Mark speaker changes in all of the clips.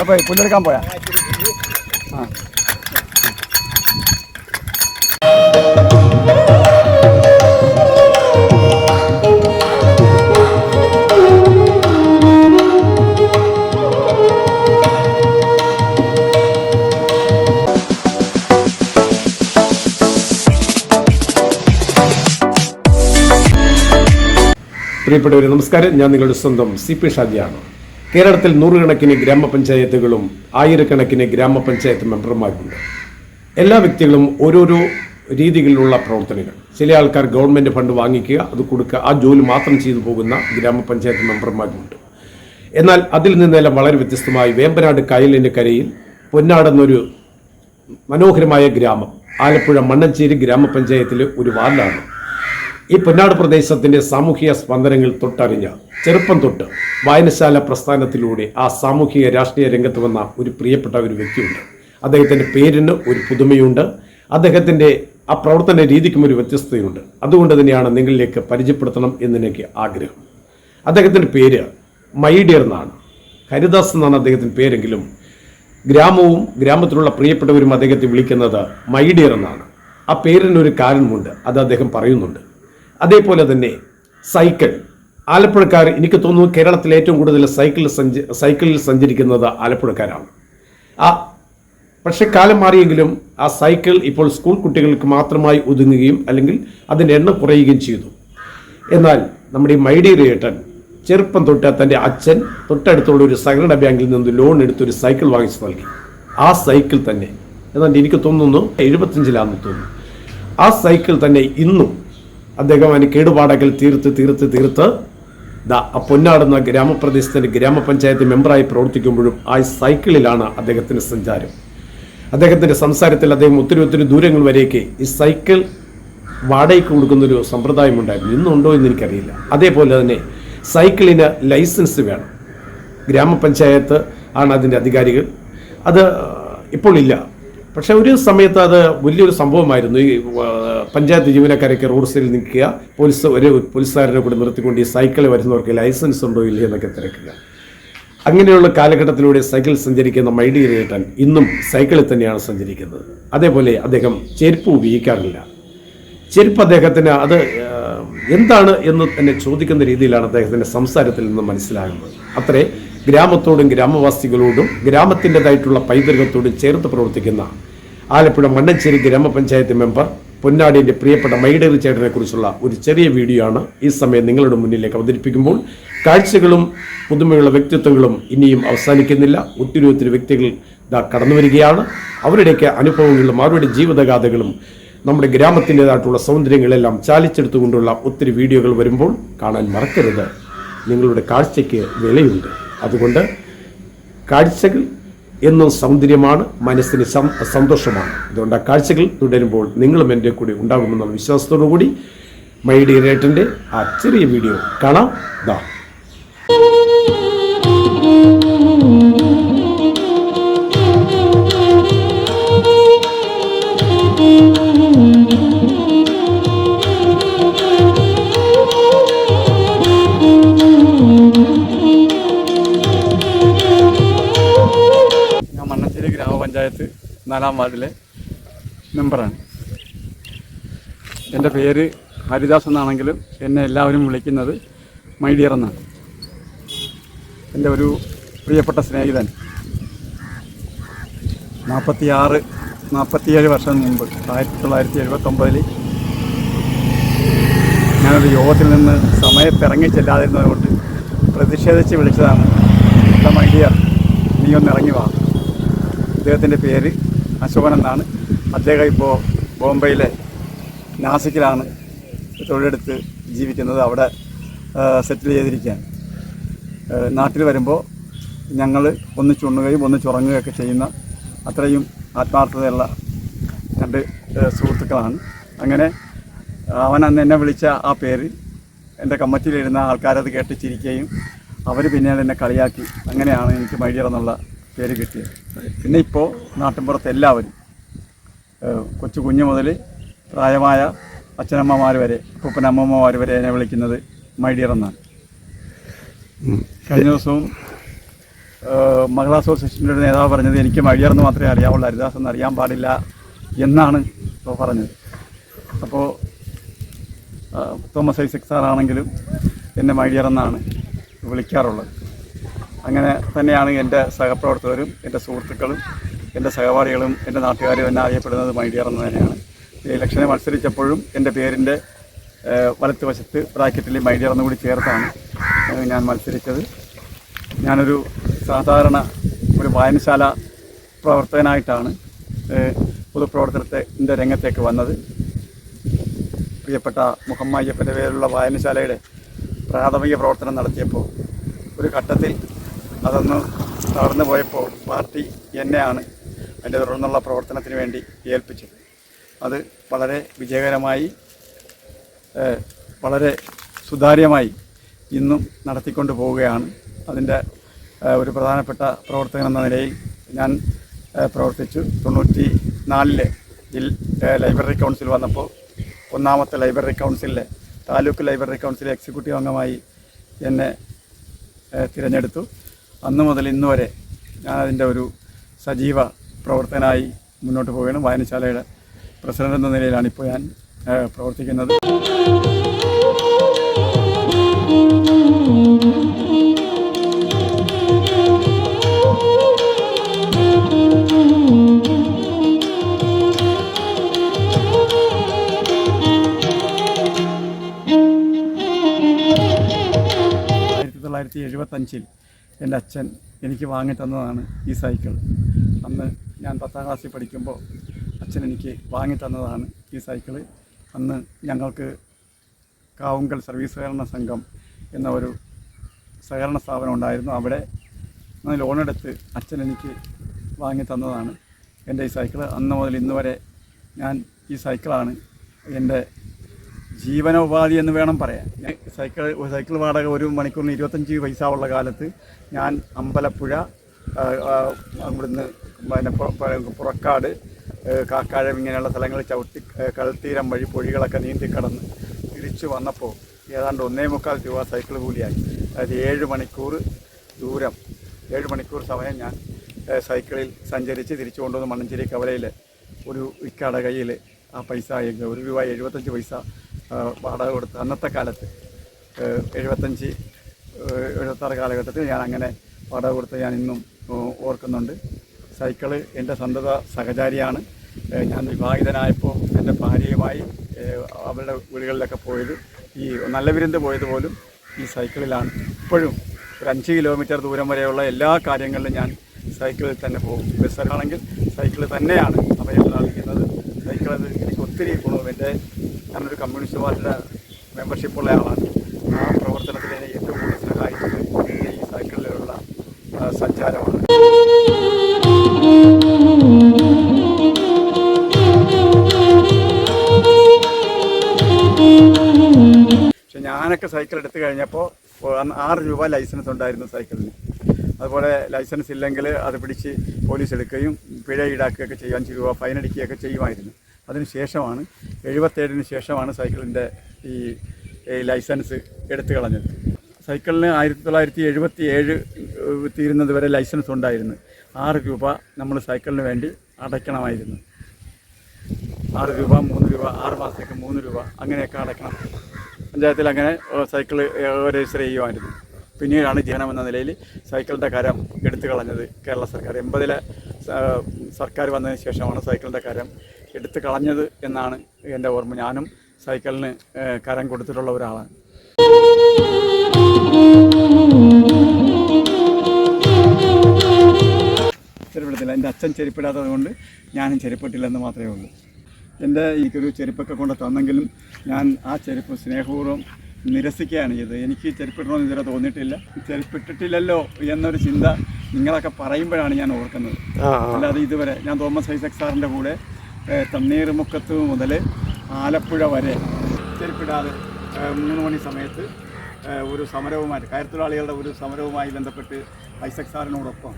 Speaker 1: അപ്പോൾ പുല്ലെടുക്കാൻ പോയാ. ആ.
Speaker 2: പ്രിയപ്പെട്ടവരെ നമസ്കാരം. ഞാൻ നിങ്ങളുടെ സ്വന്തം സി പി ഷാജിയാണ്. കേരളത്തിൽ നൂറുകണക്കിന് ഗ്രാമപഞ്ചായത്തുകളും ആയിരക്കണക്കിന് ഗ്രാമപഞ്ചായത്ത് മെമ്പർമാരുണ്ട്. എല്ലാ വ്യക്തികളും ഓരോരോ രീതികളിലുള്ള പ്രവർത്തനങ്ങൾ. ചില ആൾക്കാർ ഗവൺമെന്റ് ഫണ്ട് വാങ്ങിക്കുക അത് കൊടുക്കുക ആ ജോലി മാത്രം ചെയ്തു പോകുന്ന ഗ്രാമപഞ്ചായത്ത് മെമ്പർമാരുമുണ്ട്. എന്നാൽ അതിൽ നിന്നെല്ലാം വളരെ വ്യത്യസ്തമായി വേമ്പനാട് കായലിന്റെ കരയിൽ പൊന്നാടെന്നൊരു മനോഹരമായ ഗ്രാമം. ആലപ്പുഴ മണ്ണഞ്ചേരി ഗ്രാമപഞ്ചായത്തിലെ ഒരു വാർഡാണ്. ഈ പൊന്നാട് പ്രദേശത്തിന്റെ സാമൂഹിക സ്പന്ദനങ്ങൾ തൊട്ടറിഞ്ഞ ചെറുപ്പം തൊട്ട് വായനശാല പ്രസ്ഥാനത്തിലൂടെ ആ സാമൂഹിക രാഷ്ട്രീയ രംഗത്ത് വന്ന ഒരു പ്രിയപ്പെട്ട ഒരു വ്യക്തിയുണ്ട്. അദ്ദേഹത്തിന്റെ പേരിന് ഒരു പുതുമയുണ്ട്. അദ്ദേഹത്തിന്റെ ആ പ്രവർത്തന രീതിക്കും ഒരു വ്യത്യസ്തതയുണ്ട്. അതുകൊണ്ട് തന്നെയാണ് നിങ്ങളിലേക്ക് പരിചയപ്പെടുത്തണം എന്നെനിക്ക് ആഗ്രഹം. അദ്ദേഹത്തിന്റെ പേര് മൈഡിയർ എന്നാണ്. ഹരിദാസ് എന്നാണ് അദ്ദേഹത്തിന്റെ പേരെങ്കിലും ഗ്രാമവും ഗ്രാമത്തിലുള്ള പ്രിയപ്പെട്ടവരും അദ്ദേഹത്തെ വിളിക്കുന്നത് മൈഡിയർ എന്നാണ്. ആ പേരിനൊരു കാരണമുണ്ട്. അത് അദ്ദേഹം പറയുന്നുണ്ട്. അതേപോലെ തന്നെ സൈക്കിൾ. ആലപ്പുഴക്കാർ എനിക്ക് തോന്നുന്നു കേരളത്തിൽ ഏറ്റവും കൂടുതൽ സൈക്കിൾ സഞ്ച സൈക്കിളിൽ സഞ്ചരിക്കുന്നത് ആലപ്പുഴക്കാരാണ്. ആ പക്ഷെ കാലം മാറിയെങ്കിലും ആ സൈക്കിൾ ഇപ്പോൾ സ്കൂൾ കുട്ടികൾക്ക് മാത്രമായി ഒതുങ്ങുകയും അല്ലെങ്കിൽ അതിന്റെ എണ്ണം കുറയുകയും ചെയ്തു. എന്നാൽ നമ്മുടെ ഈ മൈഡിയർ ഏട്ടൻ ചെറുപ്പം തൊട്ട് തന്റെ അച്ഛൻ തൊട്ടടുത്തുള്ള ഒരു സഹകരണ ബാങ്കിൽ നിന്ന് ലോൺ എടുത്ത് ഒരു സൈക്കിൾ വാങ്ങിച്ചു നൽകി. ആ സൈക്കിൾ തന്നെ. എന്നാൽ എനിക്ക് തോന്നുന്നു എഴുപത്തഞ്ചിലാണെന്ന് തോന്നുന്നു. ആ സൈക്കിൾ തന്നെ ഇന്നും അദ്ദേഹം അതിന് കേടുപാടകൾ തീർത്ത് തീർത്ത് തീർത്ത് ദാ പൊന്നാടുന്ന ഗ്രാമപ്രദേശത്തിന്റെ ഗ്രാമപഞ്ചായത്ത് മെമ്പറായി പ്രവർത്തിക്കുമ്പോഴും ആ സൈക്കിളിലാണ് അദ്ദേഹത്തിന്റെ സഞ്ചാരം. അദ്ദേഹത്തിന്റെ സംസാരത്തിൽ അദ്ദേഹം ഒത്തിരി ഒത്തിരി ദൂരങ്ങൾ വരെയൊക്കെ ഈ സൈക്കിൾ വാടകയ്ക്ക് കൊടുക്കുന്നൊരു സമ്പ്രദായം ഉണ്ടായിരുന്നു ഇന്നുണ്ടോ എന്ന് എനിക്കറിയില്ല. അതേപോലെ തന്നെ സൈക്കിളിന് ലൈസൻസ് വേണം. ഗ്രാമപഞ്ചായത്ത് ആണ് അതിന്റെ അധികാരികൾ. അത് ഇപ്പോൾ ഇല്ല. പക്ഷെ ഒരു സമയത്ത് അത് വലിയൊരു സംഭവമായിരുന്നു. ഈ പഞ്ചായത്ത് ജീവനക്കാരൊക്കെ റോഡ് സൈഡിൽ നിൽക്കുക പോലീസ് ഒരു പോലീസുകാരനെ കൂടി നിർത്തിക്കൊണ്ട് ഈ സൈക്കിളിൽ വരുന്നവർക്ക് ലൈസൻസ് ഉണ്ടോ ഇല്ലേ എന്നൊക്കെ തിരക്കുക. അങ്ങനെയുള്ള കാലഘട്ടത്തിലൂടെ സൈക്കിൾ സഞ്ചരിക്കുന്ന മൈഡി റേട്ടൻ ഇന്നും സൈക്കിളിൽ തന്നെയാണ് സഞ്ചരിക്കുന്നത്. അതേപോലെ അദ്ദേഹം ചെരുപ്പ് ഉപയോഗിക്കാറില്ല. ചെരുപ്പ് അദ്ദേഹത്തിന് അത് എന്താണ് എന്ന് തന്നെ ചോദിക്കുന്ന രീതിയിലാണ് അദ്ദേഹത്തിന്റെ സംസാരത്തിൽ നിന്ന് മനസ്സിലാകുന്നത്. അത്രേ ഗ്രാമത്തോടും ഗ്രാമവാസികളോടും ഗ്രാമത്തിന്റെതായിട്ടുള്ള പൈതൃകത്തോടും ചേർത്ത് പ്രവർത്തിക്കുന്ന ആലപ്പുഴ മണ്ണഞ്ചേരി ഗ്രാമപഞ്ചായത്ത് മെമ്പർ പൊന്നാടിന്റെ പ്രിയപ്പെട്ട മൈഡേറി ചേട്ടനെ കുറിച്ചുള്ള ഒരു ചെറിയ വീഡിയോ ആണ് ഈ സമയം നിങ്ങളുടെ മുന്നിലേക്ക് അവതരിപ്പിക്കുമ്പോൾ കാഴ്ചകളും പുതുമയുള്ള വ്യക്തിത്വങ്ങളും ഇനിയും അവസാനിക്കുന്നില്ല. ഒത്തിരി ഒത്തിരി വ്യക്തികൾ ഇതാ കടന്നു വരികയാണ്. അവരുടെയൊക്കെ അനുഭവങ്ങളും അവരുടെ ജീവിതഗാഥകളും നമ്മുടെ ഗ്രാമത്തിന്റെതായിട്ടുള്ള സൗന്ദര്യങ്ങളെല്ലാം ചാലിച്ചെടുത്തുകൊണ്ടുള്ള ഒത്തിരി വീഡിയോകൾ വരുമ്പോൾ കാണാൻ മറക്കരുത്. നിങ്ങളുടെ കാഴ്ചയ്ക്ക് വിലയുണ്ട്. അതുകൊണ്ട് കാഴ്ചകൾ എന്നും സൗന്ദര്യമാണ് മനസ്സിന് സന്തോഷമാണ്. അതുകൊണ്ട് ആ കാഴ്ചകൾ തുടരുമ്പോൾ നിങ്ങളും എന്റെ കൂടി ഉണ്ടാകുമെന്നുള്ള വിശ്വാസത്തോടു കൂടി മൈ ഡിയർ ഏട്ടന്റെ ആ ചെറിയ വീഡിയോ കാണാം. ദാ.
Speaker 1: നാലാം വാർഡിലെ മെമ്പറാണ്. എന്റെ പേര് ഹരിദാസ് എന്നാണെങ്കിലും എന്നെ എല്ലാവരും വിളിക്കുന്നത് മൈഡിയർ എന്നാണ്. എന്റെ ഒരു പ്രിയപ്പെട്ട സ്നേഹിതൻ. നാൽപ്പത്തിയാറ് നാൽപ്പത്തിയേഴ് വർഷം മുമ്പ് ആയിരത്തി തൊള്ളായിരത്തി എഴുപത്തൊമ്പതിൽ ഞാനൊരു യോഗത്തിൽ നിന്ന് സമയത്ത് ഇറങ്ങി ചെല്ലാതിരുന്നതുകൊണ്ട് പ്രതിഷേധിച്ച് വിളിച്ചതാണ്. "എടാ മൈഡിയർ നീ ഒന്ന് ഇറങ്ങി വാ. അദ്ദേഹത്തിന്റെ പേര് അശോകൻ എന്നാണ് അദ്ദേഹം ഇപ്പോൾ ബോംബെയിലെ നാസിക്കിലാണ് തൊഴിലെടുത്ത് ജീവിക്കുന്നത്. അവിടെ സെറ്റിൽ ചെയ്തിരിക്കുകയാണ്. നാട്ടിൽ വരുമ്പോൾ ഞങ്ങൾ ഒന്നിച്ചുണ്ണുകയും ഒന്നിച്ചുറങ്ങുകയൊക്കെ ചെയ്യുന്ന അത്രയും ആത്മാർത്ഥതയുള്ള രണ്ട് സുഹൃത്തുക്കളാണ്. അങ്ങനെ അവൻ അന്ന് എന്നെ വിളിച്ച ആ പേര് എന്റെ കമ്മറ്റിയിലിരുന്ന ആൾക്കാരത് കേട്ട് ചിരിക്കുകയും അവർ പിന്നീട് എന്നെ കളിയാക്കി. അങ്ങനെയാണ് എനിക്ക് മൈഡിയർ എന്നുള്ള പേര് കിട്ടിയത്. പിന്നെ ഇപ്പോൾ നാട്ടിൻപുറത്ത് എല്ലാവരും കൊച്ചു കുഞ്ഞു മുതൽ പ്രായമായ അച്ഛനമ്മമാർ വരെ അപ്പൂപ്പനമ്മമാർ വരെ എന്നെ വിളിക്കുന്നത് മൈഡിയർ എന്നാണ്. കഴിഞ്ഞ ദിവസവും മഹിള അസോസിയേഷന്റെ ഒരു നേതാവ് പറഞ്ഞത് എനിക്ക് മൈഡിയർ എന്ന് മാത്രമേ അറിയാവുള്ളൂ ഹരിദാസ് എന്ന് അറിയാൻ പാടില്ല എന്നാണ് ഇപ്പോൾ പറഞ്ഞത്. അപ്പോൾ തോമസ് ഐസക് സാറാണെങ്കിലും എന്നെ മൈഡിയർ എന്നാണ് വിളിക്കാറുള്ളത്. അങ്ങനെ തന്നെയാണ് എന്റെ സഹപ്രവർത്തകരും എന്റെ സുഹൃത്തുക്കളും എന്റെ സഹപാഠികളും എന്റെ നാട്ടുകാരും എന്നെ അറിയപ്പെടുന്നത് മൈഡിയർ എന്ന് തന്നെയാണ്. ഇലക്ഷനെ മത്സരിച്ചപ്പോഴും എന്റെ പേരിന്റെ വലത്തുവശത്ത് ബ്രാക്കറ്റിൽ മൈഡിയർ എന്ന് കൂടി ചേർത്താണ് ഞാൻ മത്സരിച്ചത്. ഞാനൊരു സാധാരണ ഒരു വായനശാല പ്രവർത്തകനായിട്ടാണ് പൊതുപ്രവർത്തനത്തെ എന്റെ രംഗത്തേക്ക് വന്നത്. പ്രിയപ്പെട്ട മുഹമ്മയ്യപ്പന്റെ പേരിലുള്ള വായനശാലയുടെ പ്രാഥമിക പ്രവർത്തനം നടത്തിയപ്പോൾ ഒരു ഘട്ടത്തിൽ അതൊന്ന് തളർന്നു പോയപ്പോൾ പാർട്ടി എന്നെയാണ് അതിന്റെ തുടർന്നുള്ള പ്രവർത്തനത്തിന് വേണ്ടി ഏൽപ്പിച്ചത്. അത് വളരെ വിജയകരമായി വളരെ സുതാര്യമായി ഇന്നും നടത്തിക്കൊണ്ട് പോവുകയാണ്. അതിന്റെ ഒരു പ്രധാനപ്പെട്ട പ്രവർത്തകൻ എന്ന നിലയിൽ ഞാൻ പ്രവർത്തിച്ചു. തൊണ്ണൂറ്റി നാലിൽ ലൈബ്രറി കൗൺസിൽ വന്നപ്പോൾ ഒന്നാമത്തെ ലൈബ്രറി കൗൺസിലിലെ താലൂക്ക് ലൈബ്രറി കൗൺസിലെ എക്സിക്യൂട്ടീവ് അംഗമായി എന്നെ തിരഞ്ഞെടുത്തു. അന്ന് മുതൽ ഇന്ന് വരെ ഞാൻ അതിന്റെ ഒരു സജീവ പ്രവർത്തകനായി മുന്നോട്ട് പോവുകയാണ്. വായനശാലയുടെ പ്രസിഡന്റ് എന്ന നിലയിലാണ് ഇപ്പോൾ ഞാൻ പ്രവർത്തിക്കുന്നത്. ആയിരത്തി തൊള്ളായിരത്തി എഴുപത്തഞ്ചിൽ എന്റെ അച്ഛൻ എനിക്ക് വാങ്ങി തന്നതാണ് ഈ സൈക്കിൾ. അന്ന് ഞാൻ പത്താം ക്ലാസ്സിൽ പഠിക്കുമ്പോൾ അച്ഛൻ എനിക്ക് വാങ്ങി തന്നതാണ് ഈ സൈക്കിൾ. അന്ന് ഞങ്ങൾക്ക് കാവുങ്കൽ സർവീസ് സഹകരണ സംഘം എന്ന ഒരു സഹകരണ സ്ഥാപനം ഉണ്ടായിരുന്നു. അവിടെ ലോണെടുത്ത് അച്ഛൻ എനിക്ക് വാങ്ങി തന്നതാണ് എന്റെ ഈ സൈക്കിൾ. അന്ന് മുതൽ ഇന്ന് വരെ ഞാൻ ഈ സൈക്കിളാണ് എന്റെ ജീവനോപാധി എന്ന് വേണം പറയാൻ. ഞാൻ സൈക്കിൾ സൈക്കിൾ വാടക ഒരു മണിക്കൂറിന് ഇരുപത്തഞ്ച് പൈസ ഉള്ള കാലത്ത് ഞാൻ അമ്പലപ്പുഴ അവിടുന്ന് പിന്നെ പുറ- പുറ- പുറക്കാട് കാക്കാഴം ഇങ്ങനെയുള്ള സ്ഥലങ്ങൾ ചവിട്ടി കടൽത്തീരം വഴി പൊഴികളൊക്കെ നീന്തി കടന്ന് തിരിച്ചു വന്നപ്പോൾ ഏതാണ്ട് ഒന്നേ മുക്കാൽ രൂപ സൈക്കിൾ കൂലിയായി. അതായത് ഏഴ് മണിക്കൂർ ദൂരം ഏഴ് മണിക്കൂർ സമയം ഞാൻ സൈക്കിളിൽ സഞ്ചരിച്ച് തിരിച്ചു കൊണ്ടുവന്ന് മണ്ണഞ്ചേരി കവലയിൽ ഒരു ഇക്കാട കയ്യിൽ ആ പൈസ ഒരു രൂപ എഴുപത്തഞ്ച് പൈസ വാടക കൊടുത്ത് അന്നത്തെ കാലത്ത് എഴുപത്തഞ്ച് എഴുപത്താറ് കാലഘട്ടത്തിൽ ഞാൻ അങ്ങനെ വാടക കൊടുത്ത് ഞാൻ ഇന്നും ഓർക്കുന്നുണ്ട്. സൈക്കിൾ എന്റെ സന്തത സഹചാരിയാണ്. ഞാൻ വിവാഹിതനായപ്പോൾ എന്റെ ഭാര്യയുമായി അവരുടെ വീടുകളിലൊക്കെ പോയത് ഈ നല്ല വിരുന്ന് പോയത് പോലും ഈ സൈക്കിളിലാണ്. ഇപ്പോഴും ഒരു അഞ്ച് കിലോമീറ്റർ ദൂരം വരെയുള്ള എല്ലാ കാര്യങ്ങളിലും ഞാൻ സൈക്കിളിൽ തന്നെ പോകും. ബസ്സാണെങ്കിൽ സൈക്കിൾ തന്നെയാണ് അവയെ പ്രാർത്ഥിക്കുന്നത് സൈക്കിൾ എനിക്ക് ഒത്തിരി ഗുണവും. എന്റെ ഞാനൊരു കമ്മ്യൂണിസ്റ്റ് പാർട്ടിയുടെ മെമ്പർഷിപ്പുള്ള ആളാണ്. ആ പ്രവർത്തനത്തിൽ എന്നെ ഏറ്റവും കൂടുതൽ സഹായിച്ചത് ഈ സൈക്കിളിലുള്ള സഞ്ചാരമാണ്. പക്ഷെ ഞാനൊക്കെ സൈക്കിൾ എടുത്തു കഴിഞ്ഞപ്പോൾ ആറ് രൂപ ലൈസൻസ് ഉണ്ടായിരുന്നു സൈക്കിളിന്. അതുപോലെ ലൈസൻസ് ഇല്ലെങ്കിൽ അത് പിടിച്ച് പോലീസ് എടുക്കുകയും പിഴ ഈടാക്കുകയൊക്കെ ചെയ്യും അഞ്ച് രൂപ ഫൈൻ അടിക്കുകയൊക്കെ ചെയ്യുമായിരുന്നു. അതിന് ശേഷമാണ് എഴുപത്തേഴിന് ശേഷമാണ് സൈക്കിളിന്റെ ഈ ലൈസൻസ് എടുത്തു കളഞ്ഞത്. സൈക്കിളിന് ആയിരത്തി തൊള്ളായിരത്തി എഴുപത്തി ഏഴ് തീരുന്നത് വരെ ലൈസൻസ് ഉണ്ടായിരുന്നു. ആറ് രൂപ നമ്മൾ സൈക്കിളിന് വേണ്ടി അടയ്ക്കണമായിരുന്നു. ആറ് രൂപ മൂന്ന് രൂപ ആറ് മാസത്തേക്ക് മൂന്ന് രൂപ അങ്ങനെയൊക്കെ അടയ്ക്കണം. പഞ്ചായത്തിൽ അങ്ങനെ സൈക്കിൾ രജിസ്റ്റർ ചെയ്യുമായിരുന്നു. പിന്നീടാണ് ജനം എന്ന നിലയിൽ സൈക്കിളിന്റെ കരം എടുത്തു കളഞ്ഞത് കേരള സർക്കാർ. എൺപതിലെ സർക്കാർ വന്നതിന് ശേഷമാണ് സൈക്കിളിന്റെ കരം എടുത്തു കളഞ്ഞത് എന്നാണ് എന്റെ ഓർമ്മ. ഞാനും സൈക്കിളിന് കരം കൊടുത്തിട്ടുള്ള ഒരാളാണ്. ചെരുപ്പിടത്തില്ല എന്റെ അച്ഛൻ ചെരുപ്പിടാത്തത് കൊണ്ട് ഞാനും ചെരുപ്പിട്ടില്ലെന്ന് മാത്രമേ ഉള്ളൂ. എന്റെ എനിക്കൊരു ചെരുപ്പൊക്കെ കൊണ്ട് തന്നെങ്കിലും ഞാൻ ആ ചെരുപ്പ് സ്നേഹപൂർവം നിരസിക്കുകയാണ് ചെയ്തത്. എനിക്ക് ചെരുപ്പിടണമെന്ന് ഇതുവരെ തോന്നിയിട്ടില്ല. ചെരുപ്പിട്ടിട്ടില്ലല്ലോ എന്നൊരു ചിന്ത നിങ്ങളൊക്കെ പറയുമ്പോഴാണ് ഞാൻ ഓർക്കുന്നത്. അല്ലാതെ ഇതുവരെ ഞാൻ തോമസ് ഐസക് സാറിന്റെ കൂടെ തണ്ണീർമുക്കത്ത് മുതൽ ആലപ്പുഴ വരെ ചെരുപ്പിടാതെ മൂന്ന് മണി സമയത്ത് ഒരു സമരവുമായിട്ട് കയർത്തൊഴിലാളികളുടെ ഒരു സമരവുമായി ബന്ധപ്പെട്ട് ഐസക് സാറിനോടൊപ്പം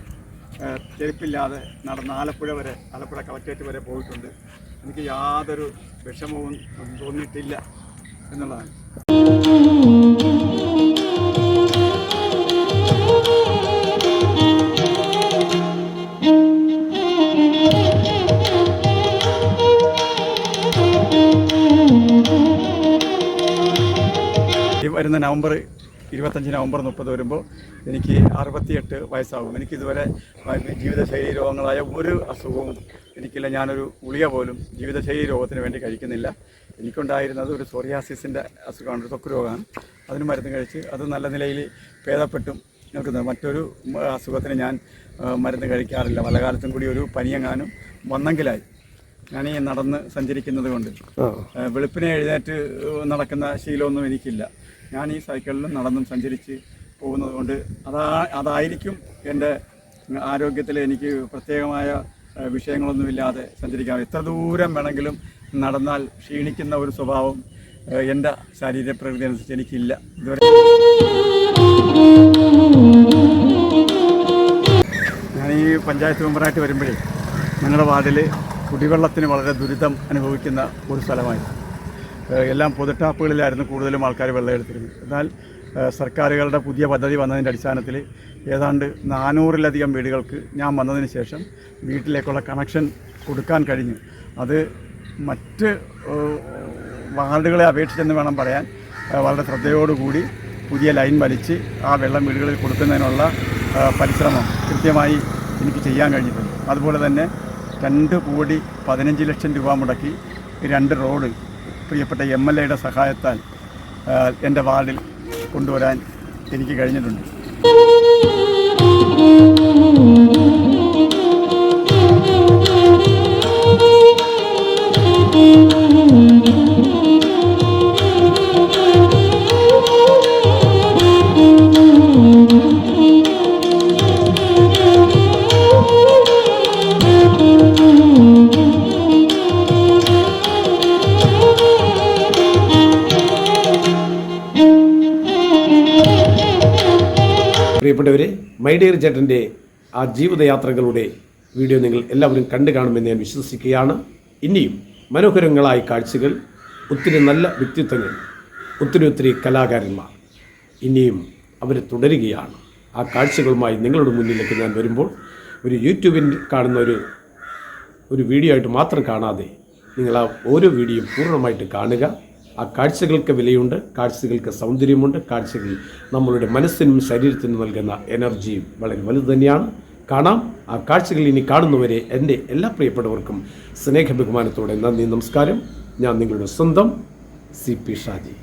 Speaker 1: ചെരുപ്പില്ലാതെ നടന്ന ആലപ്പുഴ വരെ ആലപ്പുഴ കളക്ട്രേറ്റ് വരെ പോയിട്ടുണ്ട്. എനിക്ക് യാതൊരു വിഷമവും തോന്നിയിട്ടില്ല എന്നുള്ളതാണ്. വരുന്ന നവംബർ ഇരുപത്തഞ്ച് നവംബർ മുപ്പത് വരുമ്പോൾ എനിക്ക് അറുപത്തിയെട്ട് വയസ്സാകും. എനിക്കിതുവരെ ജീവിതശൈലി രോഗങ്ങളായ ഒരു അസുഖവും എനിക്കില്ല. ഞാനൊരു ഗുളിക പോലും ജീവിതശൈലി രോഗത്തിന് വേണ്ടി കഴിക്കുന്നില്ല. എനിക്കുണ്ടായിരുന്നത് ഒരു സോറിയാസിസിന്റെ അസുഖമാണ് ഒരു ത്വക്ക് രോഗമാണ്. അതിന് മരുന്ന് കഴിച്ച് അത് നല്ല നിലയിൽ ഭേദപ്പെട്ടും നിൽക്കുന്നത്. മറ്റൊരു അസുഖത്തിന് ഞാൻ മരുന്ന് കഴിക്കാറില്ല. പല കാലത്തും കൂടി ഒരു പനിയെങ്ങാനും വന്നെങ്കിലായി. ഞാൻ ഈ നടന്ന് സഞ്ചരിക്കുന്നത് കൊണ്ട് വെളുപ്പിനെ എഴുന്നേറ്റ് നടക്കുന്ന ശീലമൊന്നും എനിക്കില്ല. ഞാൻ ഈ സൈക്കിളിലും നടന്നും സഞ്ചരിച്ച് പോകുന്നത് കൊണ്ട് അതാ അതായിരിക്കും എന്റെ ആരോഗ്യത്തിൽ എനിക്ക് പ്രത്യേകമായ വിഷയങ്ങളൊന്നുമില്ലാതെ സഞ്ചരിക്കാം എത്ര ദൂരം വേണമെങ്കിലും നടന്നാൽ ക്ഷീണിക്കുന്ന ഒരു സ്വഭാവം എന്റെ ശാരീരപ്രകൃതി അനുസരിച്ച് എനിക്കില്ല. ഇതുവരെ ഞാൻ ഈ പഞ്ചായത്ത് മെമ്പറായിട്ട് വരുമ്പോഴേ ഞങ്ങളുടെ വാർഡിൽ കുടിവെള്ളത്തിന് വളരെ ദുരിതം അനുഭവിക്കുന്ന ഒരു സ്ഥലമായി ഏഹ് എല്ലാം പൊതുട്ടാപ്പുകളിലായിരുന്നു കൂടുതലും ആൾക്കാർ വെള്ളം എടുത്തിരുന്നത്. എന്നാൽ സർക്കാരുകളുടെ പുതിയ പദ്ധതി വന്നതിന്റെ അടിസ്ഥാനത്തിൽ ഏതാണ്ട് നാനൂറിലധികം വീടുകൾക്ക് ഞാൻ വന്നതിന് ശേഷം വീട്ടിലേക്കുള്ള കണക്ഷൻ കൊടുക്കാൻ കഴിഞ്ഞു. അത് മറ്റ് വാർഡുകളെ അപേക്ഷിച്ചെന്ന് വേണം പറയാൻ വളരെ ശ്രദ്ധയോടുകൂടി പുതിയ ലൈൻ വലിച്ച് ആ വെള്ളം വീടുകളിൽ കൊടുക്കുന്നതിനുള്ള പരിശ്രമം കൃത്യമായി എനിക്ക് ചെയ്യാൻ കഴിഞ്ഞിട്ടുണ്ട്. അതുപോലെ തന്നെ രണ്ട് കോടി പതിനഞ്ച് ലക്ഷം രൂപ മുടക്കി രണ്ട് റോഡ് പ്രിയപ്പെട്ട എം എൽ എയുടെ സഹായത്താൽ എന്റെ വാർഡിൽ കൊണ്ടുവരാൻ എനിക്ക് കഴിഞ്ഞിട്ടുണ്ട്.
Speaker 2: പ്രിയപ്പെട്ടവരെ മൈ ഡിയർ ചേട്ടന്റെ ആ ജീവിതയാത്രകളുടെ വീഡിയോ നിങ്ങൾ എല്ലാവരും കണ്ടു കാണുമെന്ന് ഞാൻ വിശ്വസിക്കുകയാണ്. ഇനിയും മനോഹരങ്ങളായ കാഴ്ചകൾ ഒത്തിരി നല്ല വ്യക്തിത്വങ്ങൾ ഒത്തിരി ഒത്തിരി കലാകാരന്മാർ ഇനിയും അവർ തുടരുകയാണ്. ആ കാഴ്ചകളുമായി നിങ്ങളുടെ മുന്നിലേക്ക് ഞാൻ വരുമ്പോൾ ഒരു യൂട്യൂബിൽ കാണുന്ന ഒരു ഒരു വീഡിയോ ആയിട്ട് മാത്രം കാണാതെ നിങ്ങൾ ആ ഓരോ വീഡിയോയും പൂർണമായിട്ട് കാണുക. ആ കാഴ്ചകൾക്ക് വിലയുണ്ട് കാഴ്ചകൾക്ക് സൗന്ദര്യമുണ്ട് കാഴ്ചകൾ നമ്മളുടെ മനസ്സിനും ശരീരത്തിനും നൽകുന്ന എനർജിയും വളരെ വലുത് തന്നെയാണ്. കാണാം. ആ കാഴ്ചകൾ ഇനി കാണുന്നവരെ എന്റെ എല്ലാ പ്രിയപ്പെട്ടവർക്കും സ്നേഹ ബഹുമാനത്തോടെ നന്ദി നമസ്കാരം. ഞാൻ നിങ്ങളുടെ സ്വന്തം സി പി ഷാജി.